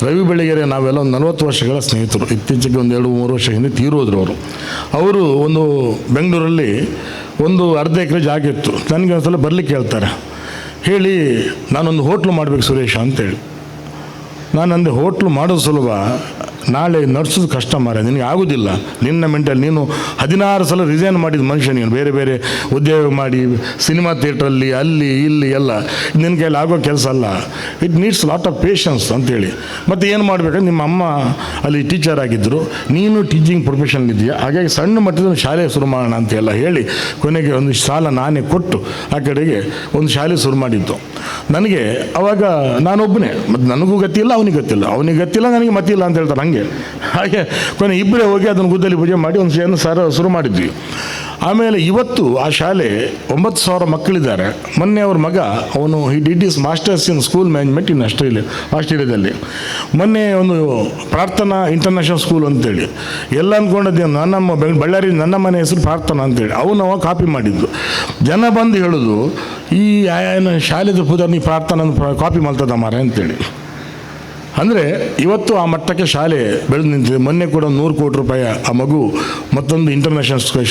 ರವಿ ಬೆಳಗೆರೆ ನಾವೆಲ್ಲ ಒಂದು ನಲವತ್ತು ವರ್ಷಗಳ ಸ್ನೇಹಿತರು. ಇತ್ತೀಚೆಗೆ ಒಂದು ಎರಡು ಮೂರು ವರ್ಷ ಹಿಂದೆ ತೀರೋದ್ರು ಅವರು. ಅವರು ಒಂದು ಬೆಂಗಳೂರಲ್ಲಿ ಒಂದು ಅರ್ಧ ಎಕರೆ ಜಾಗ ಇತ್ತು. ನನಗೆ ಒಂದ್ಸಲ ಬರಲಿಕ್ಕೆ ಹೇಳ್ತಾರೆ. ಹೇಳಿ, ನಾನೊಂದು ಹೋಟ್ಲು ಮಾಡಬೇಕು ಸುರೇಶ ಅಂತೇಳಿ. ನಾನು ಅಂದೆ ಹೋಟ್ಲು ಮಾಡೋದು ಸುಲಭ ನಾಳೆ ನಡ್ಸೋದು ಕಷ್ಟ ಮಾರ ನಿನಗೆ ಆಗೋದಿಲ್ಲ. ನಿನ್ನ ಮೆಂಟಲ್ ನೀನು ಹದಿನಾರು ಸಲ ರಿಸೈನ್ ಮಾಡಿದ ಮನುಷ್ಯ ನೀನು. ಬೇರೆ ಬೇರೆ ಉದ್ಯೋಗ ಮಾಡಿ, ಸಿನಿಮಾ ಥಿಯೇಟ್ರಲ್ಲಿ, ಅಲ್ಲಿ, ಇಲ್ಲಿ ಎಲ್ಲ. ನಿನ್ನ ಕೈಲಿ ಆಗೋ ಕೆಲಸ ಅಲ್ಲ. It needs lot of patience ಅಂತೇಳಿ. ಮತ್ತು ಏನು ಮಾಡಬೇಕಂದ್ರೆ ನಿಮ್ಮ ಅಮ್ಮ ಅಲ್ಲಿ ಟೀಚರ್ ಆಗಿದ್ದರು ನೀನು ಟೀಚಿಂಗ್ ಪ್ರೊಫೆಷನ್ ಇದೆಯಾ ಹಾಗಾಗಿ ಸಣ್ಣ ಮಟ್ಟದ ಶಾಲೆ ಶುರು ಮಾಡೋಣ ಅಂತ ಎಲ್ಲ ಹೇಳಿ ಕೊನೆಗೆ ಒಂದು ಸಾಲ ನಾನೇ ಕೊಟ್ಟು ಆ ಕಡೆಗೆ ಒಂದು ಶಾಲೆ ಶುರು ಮಾಡಿದ್ದು. ನನಗೆ ಅವಾಗ ನಾನೊಬ್ಬನೇ. ಮತ್ತು ನನಗೂ ಗೊತ್ತಿಲ್ಲ ಅವನಿಗೆ ಗೊತ್ತಿಲ್ಲ ಅವನಿಗೆ ಗೊತ್ತಿಲ್ಲ ನನಗೆ ಮತ್ತಿಲ್ಲ ಅಂತ ಹೇಳ್ತಾರೆ. ಹಂಗೆ ಹಾಗೆ. ಕೊನೆ ಇಬ್ಬರೇ ಹೋಗಿ ಅದನ್ನು ಗುದ್ದಲಿ ಪೂಜೆ ಮಾಡಿ ಒಂದು ಸೇನ್ ಸರ ಶುರು ಮಾಡಿದ್ವಿ. ಆಮೇಲೆ ಇವತ್ತು ಆ ಶಾಲೆ ಒಂಬತ್ತು ಸಾವಿರ ಮಕ್ಕಳಿದ್ದಾರೆ. ಮೊನ್ನೆ ಅವ್ರ ಮಗ, ಅವನು he did is masters in school management in Australia ಆಸ್ಟ್ರೇಲಿಯಾದಲ್ಲಿ. ಮೊನ್ನೆ ಒಂದು ಪ್ರಾರ್ಥನಾ ಇಂಟರ್ನ್ಯಾಷನಲ್ ಸ್ಕೂಲ್ ಅಂತೇಳಿ. ಎಲ್ಲ ಅಂದ್ಕೊಂಡದ್ದು ನನ್ನಮ್ಮ ಬಳ್ಳಾರಿ ನನ್ನ ಮನೆ ಹೆಸರು ಪ್ರಾರ್ಥನಾ ಅಂತೇಳಿ. ಅವನು ಅವ ಕಾಪಿ ಮಾಡಿದ್ದು. ಜನ ಬಂದು ಹೇಳೋದು, ಈ ಶಾಲೆದ ಪೂಜಾರಿ ನೀ ಪ್ರಾರ್ಥನಾ ಕಾಪಿ ಮಾಡ್ತದ ಮಾರ ಅಂತೇಳಿ. ಅಂದರೆ ಇವತ್ತು ಆ ಮಟ್ಟಕ್ಕೆ ಶಾಲೆ ಬೆಳೆದು ನಿಂತಿದೆ. ಮೊನ್ನೆ ಕೂಡ ನೂರು ಕೋಟಿ ರೂಪಾಯಿ ಆ ಮಗು ಮತ್ತೊಂದು ಇಂಟರ್ನ್ಯಾಷನಲ್ ಶಾಲೆ